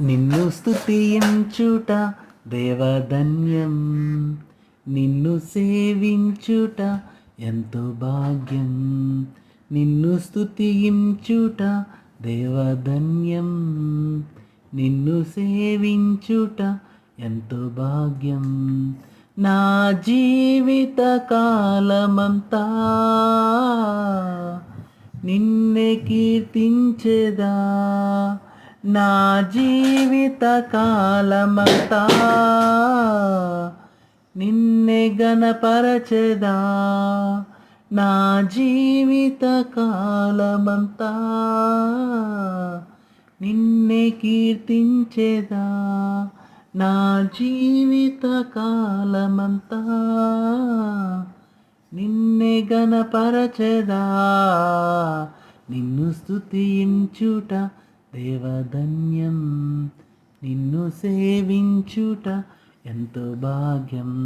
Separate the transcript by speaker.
Speaker 1: నిన్ను స్థుతించుట దేవధన్యం నిన్ను సేవించుట ఎంతో భాగ్యం నిన్ను స్థుతించుట దేవధన్యం నిన్ను సేవించుట ఎంతో భాగ్యం. నా జీవిత కాలమంతా నిన్నే కీర్తించేదా? నా జీవిత కాలమంతా నిన్నే గణపరచెదా. నా జీవిత కాలమంతా నిన్నే కీర్తించేదా. నా జీవిత కాలమంతా నిన్నే గణపరచెదా. నిన్ను స్థుతించుట దేవధన్యం నిన్ను సేవించుట ఎంతో భాగ్యం.